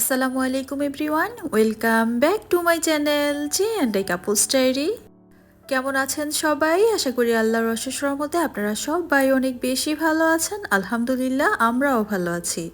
আসসালামু আলাইকুম everyone, welcome back to my channel G and I couples diary. কেমন আছেন সবাই? আশা করি আল্লাহর অশেষ রহমতে আপনারা সবাই অনেক বেশি ভালো আছেন। আলহামদুলিল্লাহ, আমরাও ভালো আছি।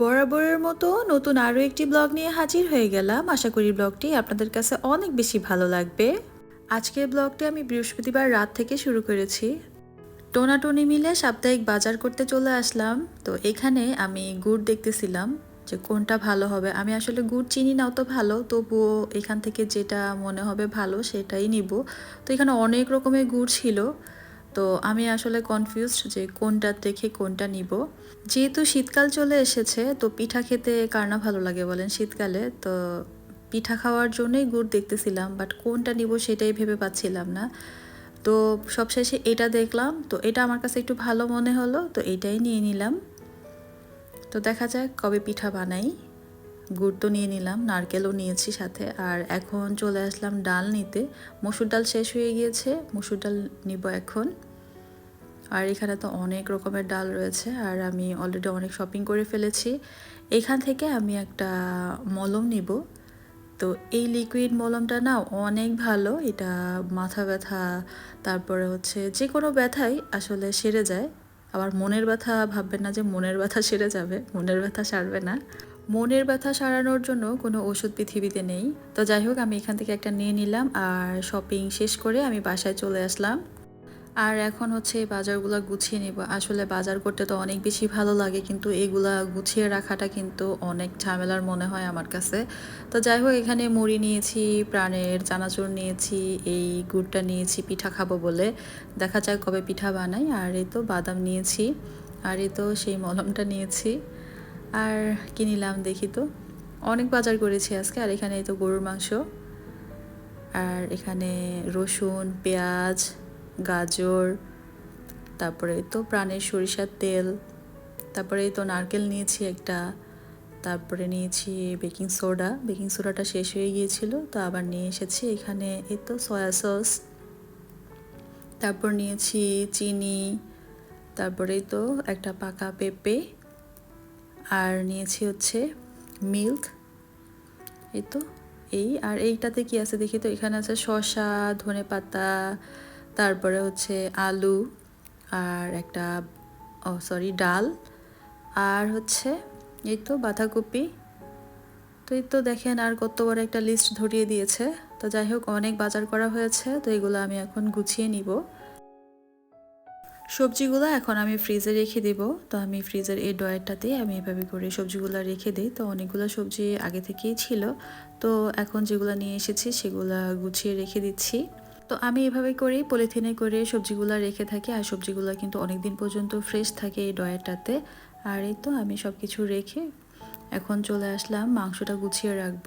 বরাবরের মতো নতুন আরও একটি ব্লগ নিয়ে হাজির হয়ে গেলাম। আশা করি ব্লগটি আপনাদের কাছে অনেক বেশি ভালো লাগবে। আজকের ব্লগটি আমি বৃহস্পতিবার রাত থেকে শুরু করেছি। টোনাটুনি মিলে সাপ্তাহিক বাজার করতে চলে আসলাম। তো এখানে আমি গুড় দেখতেছিলাম। যে কোনটা ভালো হবে। আমি আসলে গুড় চিনি নাও তো ভালো, তবুও এখান থেকে যেটা মনে হবে ভালো সেটাই নিব। তো এখানে অনেক রকমের গুড় ছিল, তো আমি আসলে কনফিউজড যে কোনটা দেখে কোনটা নিব। যেহেতু শীতকাল চলে এসেছে, তো পিঠা খেতে কার না ভালো লাগে বলেন শীতকালে, তো পিঠা খাওয়ার জন্যই গুড় দেখতেছিলাম বাট কোনটা নিব সেটাই ভেবে পাচ্ছিলাম না। তো সবশেষে এটা দেখলাম, তো এটা আমার কাছে একটু ভালো মনে হলো, তো এটাই নিয়ে নিলাম। তো দেখা যাক কবে পিঠা বানাই। গুড় তো নিয়ে নিলাম, নারকেলও নিয়েছি সাথে। আর এখন চলে আসলাম ডাল নিতে। মসুর ডাল শেষ হয়ে গিয়েছে, মসুর ডাল নিব এখন। আর এখানে তো অনেক রকমের ডাল রয়েছে, আর আমি অলরেডি অনেক শপিং করে ফেলেছি। এখান থেকে আমি একটা মলম নিব। তো এই লিকুইড মলমটা না অনেক ভালো, এটা মাথা ব্যথা, তারপরে হচ্ছে যে কোনো ব্যথাই আসলে সেরে যায়। আবার মনের ব্যথা ভাববেন না যে মনের ব্যথা সেরে যাবে, মনের ব্যথা সারবে না। মনের ব্যথা সারানোর জন্য কোনো ওষুধ পৃথিবীতে নেই। তো যাই হোক, আমি এখান থেকে একটা নিয়ে নিলাম আর শপিং শেষ করে আমি বাসায় চলে আসলাম। আর এখন হচ্ছে এই বাজারগুলো গুছিয়ে নিব। আসলে বাজার করতে তো অনেক বেশি ভালো লাগে, কিন্তু এগুলা গুছিয়ে রাখাটা কিন্তু অনেক ঝামেলার মনে হয় আমার কাছে। তো যাই হোক, এখানে মুড়ি নিয়েছি, প্রাণের চানাচুর নিয়েছি, এই গুড়টা নিয়েছি, পিঠা খাব বলে। দেখা যাক কবে পিঠা বানাই। আর এই তো বাদাম নিয়েছি, আর এই তো সেই মলমটা নিয়েছি। আর কি নিলাম দেখি তো। অনেক বাজার করেছি আজকে, আর এখানে এই তো গরুর মাংস। আর এখানে রসুন, পেঁয়াজ গাজর, তারপরে তো প্রাণের সরিষার তেল, তারপরে তো নারকেল নিয়েছি একটা, তারপরে নিয়েছি বেকিং সোডা। বেকিং সোডাটা শেষ হয়ে গিয়েছিল, তো আবার নিয়ে এসেছি এখানে এই তো সয়া সস, তারপর নিয়েছি চিনি, তারপরে তো একটা পাকা পেঁপে, আর নিয়েছি হচ্ছে মিল্ক, এই তো এই। আর এইটাতে কি আছে দেখি তো? এখানে আছে শসা ধনে পাতা তারপরে হচ্ছে আলু আর একটা, ও সরি, ডাল আর হচ্ছে এই তো বাঁধাকপি। তো এই তো দেখেন আর কত বড় একটা লিস্ট ধরিয়ে দিয়েছে। তো যাই হোক, অনেক বাজার করা হয়েছে, তো এগুলো আমি এখন গুছিয়ে নিব। সবজিগুলো এখন আমি ফ্রিজে রেখে দেব। তো আমি ফ্রিজের এই ডয়ারটাতেই আমি এভাবে করে সবজিগুলো রেখে দিই। তো অনেকগুলো সবজি আগে থেকেই ছিল। তো এখন যেগুলো নিয়ে এসেছি, সেগুলো গুছিয়ে রেখে দিচ্ছি। তো আমি এভাবে করেই পলিথিনে করে সবজিগুলো রেখে থাকি। আর সবজিগুলো কিন্তু অনেক দিন পর্যন্ত ফ্রেশ থাকে এই ডয়ারটাতে আর এই তো আমি সব কিছু রেখে এখন চলে আসলাম, মাংসটা গুছিয়ে রাখব।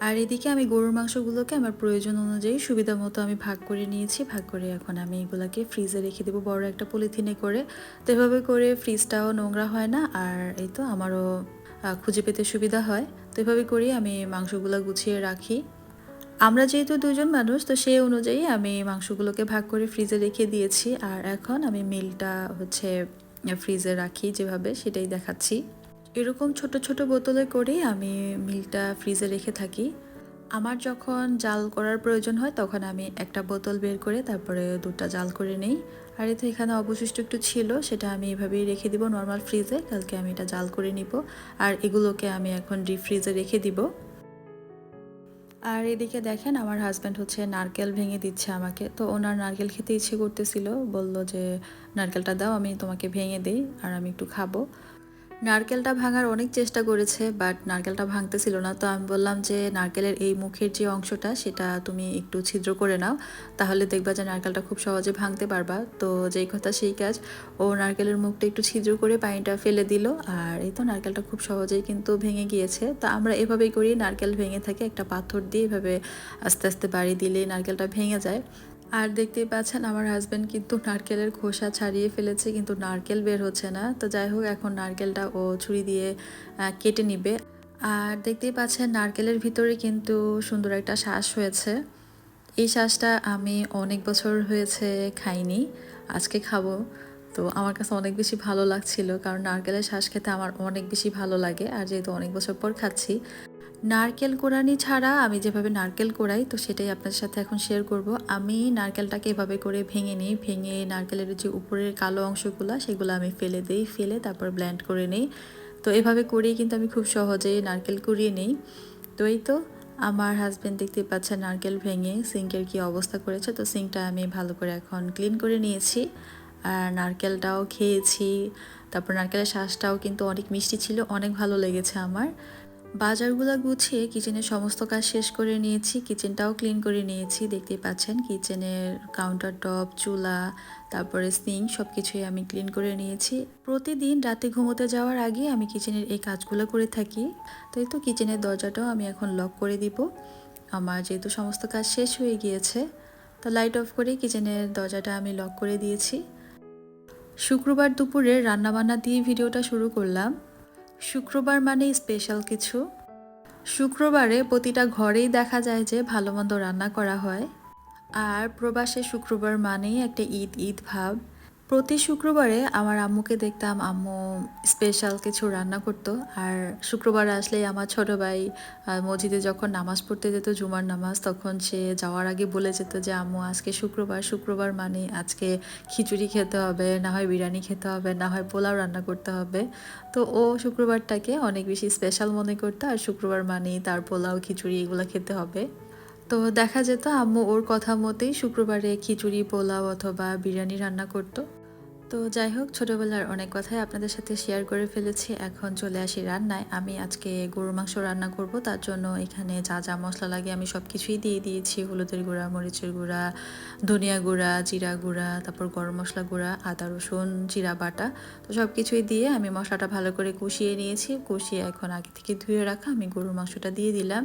আর এদিকে আমি গরুর মাংসগুলোকে আমার প্রয়োজন অনুযায়ী সুবিধা মতো আমি ভাগ করে নিয়েছি, ভাগ করে এখন আমি এগুলোকে ফ্রিজে রেখে দেবো। বড় একটা পলিথিনে করে। তো এভাবে করে ফ্রিজটাও নোংরা হয় না আর এই তো আমারও খুঁজে পেতে সুবিধা হয়। তো এভাবে করেই আমি মাংসগুলো গুছিয়ে রাখি। আমরা যেহেতু দুজন মানুষ, তো সেই অনুযায়ী আমি মাংসগুলোকে ভাগ করে ফ্রিজে রেখে দিয়েছি। আর এখন আমি মিলটা হচ্ছে ফ্রিজে রাখি যেভাবে, সেটাই দেখাচ্ছি। এরকম ছোট ছোট বোতলে করেই আমি মিলটা ফ্রিজে রেখে থাকি। আমার যখন জাল করার প্রয়োজন হয়, তখন আমি একটা বোতল বের করে তারপরে দুটা জাল করে নেই। আর এতে এখানে অবশিষ্ট একটু ছিল, সেটা আমি এভাবেই রেখে দিব নর্মাল ফ্রিজে কালকে আমি এটা জাল করে নিব। আর এগুলোকে আমি এখন ডিপ ফ্রিজে রেখে দিব। আর এদিকে দেখেন, আমার হাজব্যান্ড হচ্ছে নারকেল ভেঙে দিচ্ছে আমাকে। তো ওনার নারকেল খেতে ইচ্ছে করতেছিল। বলল যে, নারকেলটা দাও, আমি তোমাকে ভেঙে দিই, আর আমি একটু খাব। নারকেলটা ভাঙার অনেক চেষ্টা করেছে বাট নারকেলটা ভাঙতেছিল না। তো আমি বললাম যে, নারকেলের এই মুখের যে অংশটা, সেটা তুমি একটু ছিদ্র করে নাও, তাহলে দেখবা যে নারকেলটা খুব সহজে ভাঙতে পারবা। তো যেই কথা সেই কাজ, ও নারকেলের মুখটা একটু ছিদ্র করে পানিটা ফেলে দিল, আর এই তো নারকেলটা খুব সহজেই কিন্তু ভেঙে গিয়েছে। তো আমরা এভাবেই করি, নারকেল ভেঙে থাকে, একটা পাথর দিয়ে এভাবে আস্তে আস্তে বাড়ি দিলে নারকেলটা ভেঙে যায়। আর দেখতেই পাচ্ছেন আমার হাজব্যান্ড কিন্তু নারকেলের খোসা ছাড়িয়ে ফেলেছে, কিন্তু নারকেল বের হচ্ছে না। তো যাই হোক, এখন নারকেলটা ও ছুরি দিয়ে কেটে নিবে। আর দেখতেই পাচ্ছেন নারকেলের ভিতরে কিন্তু সুন্দর একটা শ্বাস হয়েছে। এই শ্বাসটা আমি অনেক বছর হয়েছে খাইনি, আজকে খাব। তো আমার কাছে অনেক বেশি ভালো লাগছিল, কারণ নারকেলের শ্বাস খেতে আমার অনেক বেশি ভালো লাগে। আর যেহেতু অনেক বছর পর খাচ্ছি নারকেল কোরানি ছাড়া আমি যেভাবে নারকেল কোরাই, তো সেটাই আপনাদের সাথে এখন শেয়ার করব। আমি নারকেলটাকে এভাবে করে ভেঙে নিই, ভেঙে নারকেলের যে উপরের কালো অংশগুলো, সেগুলো আমি ফেলে দিই, ফেলে তারপর ব্ল্যান্ড করে নিই। তো এভাবে করেই কিন্তু আমি খুব সহজেই নারকেল কুড়িয়ে নিই। তো এই তো, আমার হাজব্যান্ড দেখতে পাচ্ছে নারকেল ভেঙে সিঙ্কের কি অবস্থা করেছে, তো সিঙ্কটা আমি ভালো করে এখন ক্লিন করে নিয়েছি। আর নারকেলটাও খেয়েছি, তারপর নারকেলের শ্বাসটাও কিন্তু অনেক মিষ্টি ছিল, অনেক ভালো লেগেছে আমার। বাজারগুলো গুছিয়ে কিচেনের সমস্ত কাজ শেষ করে নিয়েছি। কিচেনটাও ক্লিন করে নিয়েছি। দেখতেই পাচ্ছেন কিচেনের কাউন্টার টপ চুলা, তারপরে সিঙ্ক সব কিছুই আমি ক্লিন করে নিয়েছি। প্রতিদিন রাতে ঘুমোতে যাওয়ার আগে আমি কিচেনের এই কাজগুলো করে থাকি। তো এই তো কিচেনের দরজাটাও আমি এখন লক করে দিব। আমার যেহেতু সমস্ত কাজ শেষ হয়ে গিয়েছে, তো লাইট অফ করে কিচেনের দরজাটা আমি লক করে দিয়েছি। শুক্রবার দুপুরে রান্নাবান্না দিয়ে ভিডিওটা শুরু করলাম। শুক্রবার মানে স্পেশাল কিছু। শুক্রবারে প্রতিটা ঘরেই দেখা যায় যে ভালো মন্দ রান্না করা হয়। আর প্রবাসে শুক্রবার মানেই একটা ঈদ ঈদ ভাব। প্রতি শুক্রবারে আমার আম্মুকে দেখতাম আম্মু স্পেশাল কিছু রান্না করতো। আর শুক্রবার আসলেই আমার ছোট ভাই মসজিদে যখন নামাজ পড়তে যেত, জুমার নামাজ, তখন সে যাওয়ার আগে বলে যেত যে, আম্মু, আজকে শুক্রবার শুক্রবার মানে আজকে খিচুড়ি খেতে হবে, না হয় বিরিয়ানি খেতে হবে, না হয় পোলাও রান্না করতে হবে। তো ও শুক্রবারটাকে অনেক বেশি স্পেশাল মনে করতো, আর শুক্রবার মানেই তার পোলাও, খিচুড়ি এগুলো খেতে হবে। তো দেখা যেত আম্মু ওর কথা মতেই শুক্রবারে খিচুড়ি, পোলাও অথবা বিরিয়ানি রান্না করতো। তো যাই হোক, ছোটোবেলার অনেক কথাই আপনাদের সাথে শেয়ার করে ফেলেছি। এখন চলে আসি রান্নায়। আমি আজকে গরুর মাংস রান্না করব, তার জন্য এখানে যা যা মশলা লাগে আমি সব কিছুই দিয়ে দিয়েছি। হলুদের গুঁড়া, মরিচের গুঁড়া, ধনিয়া গুঁড়া, জিরা গুঁড়া, তারপর গরম মশলা গুঁড়া, আদা, রসুন, জিরা, বাটা। তো সব কিছুই দিয়ে আমি মশলাটা ভালো করে কষিয়ে নিয়েছি। কষিয়ে এখন আগে থেকে ধুয়ে রাখা আমি গরুর মাংসটা দিয়ে দিলাম।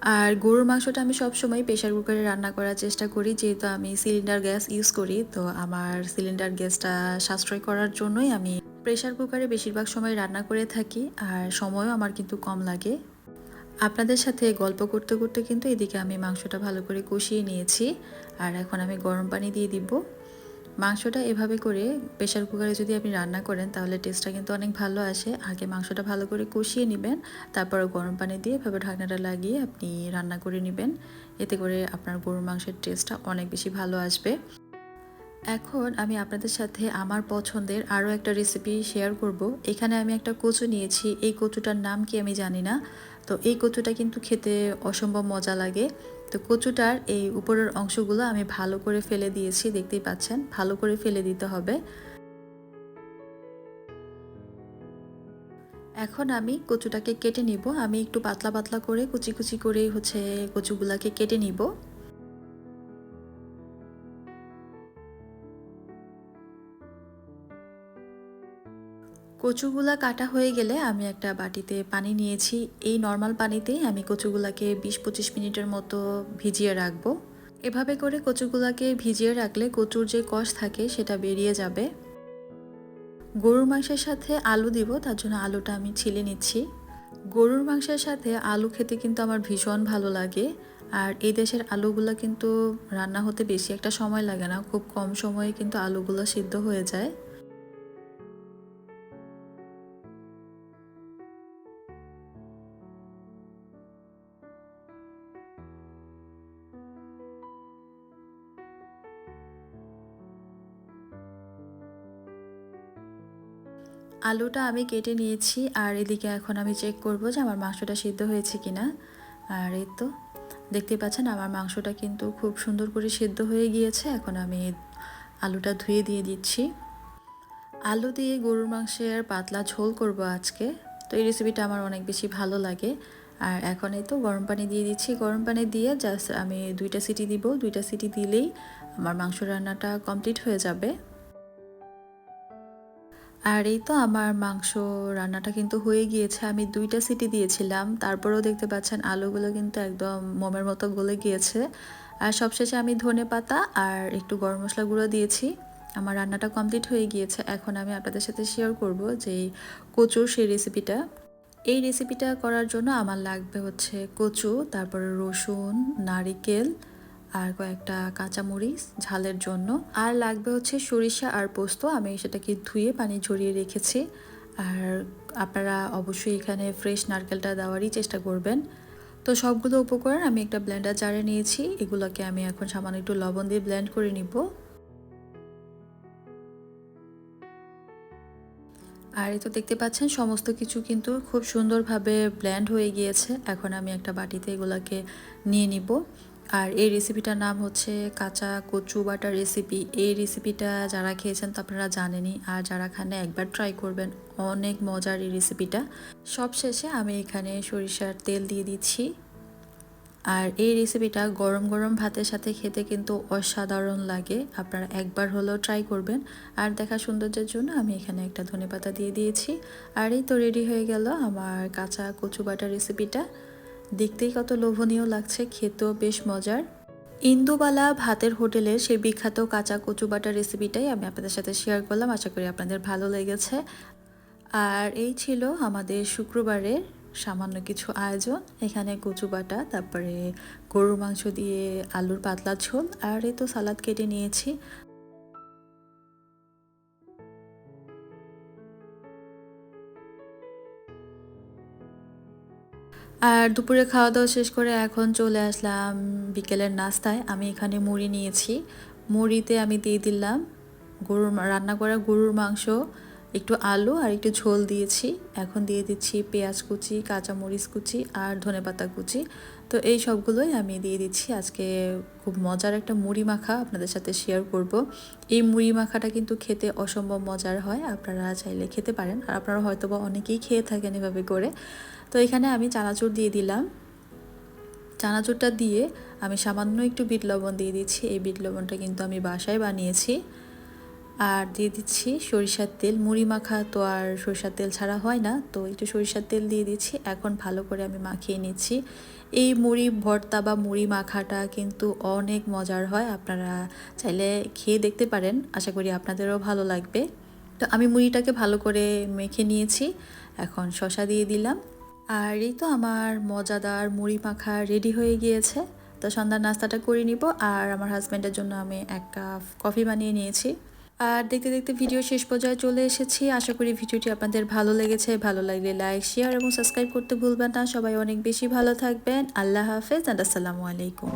আর গরুর মাংসটা আমি সবসময় প্রেশার কুকারে রান্না করার চেষ্টা করি, যেহেতু আমি সিলিন্ডার গ্যাস ইউজ করি, তো আমার সিলিন্ডার গ্যাসটা সাশ্রয় করার জন্যই আমি প্রেশার কুকারে বেশিরভাগ সময় রান্না করে থাকি, আর সময়ও আমার কিন্তু কম লাগে। আপনাদের সাথে গল্প করতে করতে কিন্তু এদিকে আমি মাংসটা ভালো করে কষিয়ে নিয়েছি, আর এখন আমি গরম পানি দিয়ে দিব। মাংসটা এভাবে করে প্রেশার কুকারে যদি আপনি রান্না করেন, তাহলে টেস্টটা কিন্তু অনেক ভালো আসে। আগে মাংসটা ভালো করে কষিয়ে নেবেন, তারপর গরম পানি দিয়ে এভাবে ঢাকনাটা লাগিয়ে আপনি রান্না করে নেবেন। এতে করে আপনার গরুর মাংসের টেস্টটা অনেক বেশি ভালো আসবে। এখন আমি আপনাদের সাথে আমার পছন্দের আরও একটা রেসিপি শেয়ার করব। এখানে আমি একটা কচু নিয়েছি। এই কচুটার নাম কি আমি জানি না। তো এই কচুটা কিন্তু খেতে অসম্ভব মজা লাগে। তো কচুটার এই উপরের অংশগুলো আমি ভালো করে ফেলে দিয়েছি, দেখতেই পাচ্ছেন। ভালো করে ফেলে দিতে হবে। এখন আমি কচুটাকে কেটে নিব। আমি একটু পাতলা পাতলা করে কুচি কুচি করে হচ্ছে কচুগুলাকে কেটে নিব। কচুগুলা কাটা হয়ে গেলে আমি একটা বাটিতে পানি নিয়েছি। এই নর্মাল পানিতেই আমি কচুগুলাকে বিশ পঁচিশ মিনিটের মতো ভিজিয়ে রাখব। এভাবে করে কচুগুলাকে ভিজিয়ে রাখলে কচুর যে কষ থাকে সেটা বেরিয়ে যাবে। গরুর মাংসের সাথে আলু দিব, তার জন্য আলুটা আমি ছিলে নিচ্ছি। গরুর মাংসের সাথে আলু খেতে কিন্তু আমার ভীষণ ভালো লাগে। আর এই দেশের আলুগুলো কিন্তু রান্না হতে বেশি একটা সময় লাগে না, খুব কম সময়ে কিন্তু আলুগুলো সিদ্ধ হয়ে যায়। আলুটা আমি কেটে নিয়েছি আর এদিকে এখন আমি চেক করব যে আমার মাংসটা সিদ্ধ হয়েছে কি না আর এই তো, দেখতে পাচ্ছেন আমার মাংসটা কিন্তু খুব সুন্দর করে সিদ্ধ হয়ে গিয়েছে। এখন আমি আলুটা ধুয়ে দিয়ে দিচ্ছি। আলু দিয়ে গরুর মাংসের পাতলা ঝোল করব আজকে। তো এই রেসিপিটা আমার অনেক বেশি ভালো লাগে। আর এখন এই তো গরম পানি দিয়ে দিচ্ছি। গরম পানি দিয়ে জাস্ট আমি দুইটা সিটি দিব। দুইটা সিটি দিলেই আমার মাংস রান্নাটা কমপ্লিট হয়ে যাবে। আর এই তো আমার মাংস রান্নাটা কিন্তু হয়ে গিয়েছে। আমি দুইটা সিটি দিয়েছিলাম। তারপরেও দেখতে পাচ্ছেন আলুগুলো কিন্তু একদম মোমের মতো গলে গিয়েছে। আর সবশেষে আমি ধনে পাতা আর একটু গরম মশলা গুঁড়ো দিয়েছি। আমার রান্নাটা কমপ্লিট হয়ে গিয়েছে। এখন আমি আপনাদের সাথে শেয়ার করব যে কচুর সেই রেসিপিটা এই রেসিপিটা করার জন্য আমার লাগবে হচ্ছে কচু, তারপরে রসুন, নারিকেল আর কয়েকটা কাঁচামরিচ ঝালের জন্য। আর লাগবে হচ্ছে সরিষা আর পোস্ত। আমি সেটাকে ধুয়ে পানি ঝরিয়ে রেখেছি। আর আপনারা অবশ্যই এখানে ফ্রেশ নারকেলটা দেওয়ারই চেষ্টা করবেন। তো সবগুলো উপকরণ আমি একটা ব্লেন্ডার জারে নিয়েছি। এগুলোকে আমি এখন সামান্য একটু লবণ দিয়ে ব্লেন্ড করে নিব। আর এই তো দেখতে পাচ্ছেন, সমস্ত কিছু কিন্তু খুব সুন্দরভাবে ব্ল্যান্ড হয়ে গিয়েছে। এখন আমি একটা বাটিতে এগুলোকে নিয়ে নিব। আর এই রেসিপিটার নাম হচ্ছে কাঁচা কচু বাটার রেসিপি এই রেসিপিটা যারা খেয়েছেন তো আপনারা জানেনই, আর যারা খানে একবার ট্রাই করবেন। অনেক মজার এই রেসিপিটা সব শেষে আমি এখানে সরিষার তেল দিয়ে দিচ্ছি। আর এই রেসিপিটা গরম গরম ভাতের সাথে খেতে কিন্তু অসাধারণ লাগে। আপনারা একবার হলেও ট্রাই করবেন। আর দেখা সৌন্দর্যের জন্য আমি এখানে একটা ধনে পাতা দিয়ে দিয়েছি। আর এই তো রেডি হয়ে গেল আমার কাঁচা কচু বাটা রেসিপিটা দেখতেই কত লোভনীয় লাগছে, খেতেও বেশ মজার। ইন্দুবালা ভাতের হোটেলের সেই বিখ্যাত কাঁচা কচু বাটা রেসিপিটাই আমি আপনাদের সাথে শেয়ার করলাম। আশা করি আপনাদের ভালো লেগেছে। আর এই ছিল আমাদের শুক্রবারের সামান্য কিছু আয়োজন। এখানে কচু বাটা, তারপরে গরুর মাংস দিয়ে আলুর পাতলা ঝোল, আর এই তো সালাদ কেটে নিয়েছি। আর দুপুরে খাওয়া দাওয়া শেষ করে এখন চলে আসলাম বিকেলের নাস্তায়। আমি এখানে মুড়ি নিয়েছি। মুড়িতে আমি দিয়ে দিলাম গরুর রান্না করা গরুর মাংস, একটু আলু আর একটু ঝোল দিয়েছি। এখন দিয়ে দিচ্ছি পেঁয়াজ কুচি, কাঁচামরিচ কুচি আর ধনেপাতা কুচি। তো এই সবগুলোই আমি দিয়ে দিচ্ছি। আজকে খুব মজার একটা মুড়ি মাখা আপনাদের সাথে শেয়ার করব। এই মুড়ি মাখাটা কিন্তু খেতে অসম্ভব মজার হয়। আপনারা চাইলে খেতে পারেন। আর আপনারা হয়তো বা অনেকেই খেয়ে থাকেন এভাবে করে। তো এখানে আমি চানাচুর দিয়ে দিলাম। চানাচুরটা দিয়ে আমি সামান্য একটু বিট লবণ দিয়ে দিচ্ছি। এই বিট লবণটা কিন্তু আমি বাসায় বানিয়েছি। আর দিয়ে দিচ্ছি সরিষার তেল। মুড়ি মাখা তো আর সরিষার তেল ছাড়া হয় না। তো একটু সরিষার তেল দিয়ে দিচ্ছি। এখন ভালো করে আমি মাখিয়ে নিচ্ছি। এই মুড়ি ভর্তা বা মুড়ি মাখাটা কিন্তু অনেক মজার হয়। আপনারা চাইলে খেয়ে দেখতে পারেন। আশা করি আপনাদেরও ভালো লাগবে। তো আমি মুড়িটাকে ভালো করে মেখে নিয়েছি। এখন শশা দিয়ে দিলাম। আর এই তো আমার মজাদার মুড়ি মাখা রেডি হয়ে গিয়েছে। তো সন্ধ্যার নাস্তাটা করে নিব আর আমার হাজব্যান্ডের জন্য আমি এক কাপ কফি বানিয়ে নিয়েছি। আর দেখতে দেখতে ভিডিও শেষ পর্যায়ে চলে এসেছি। আশা করি ভিডিওটি আপনাদের ভালো লেগেছে। ভালো লাগলে লাইক শেয়ার এবং সাবস্ক্রাইব করতে ভুলবেন না। সবাই অনেক বেশি ভালো থাকবেন। আল্লাহ হাফেজ অ্যান্ড আসসালামু আলাইকুম।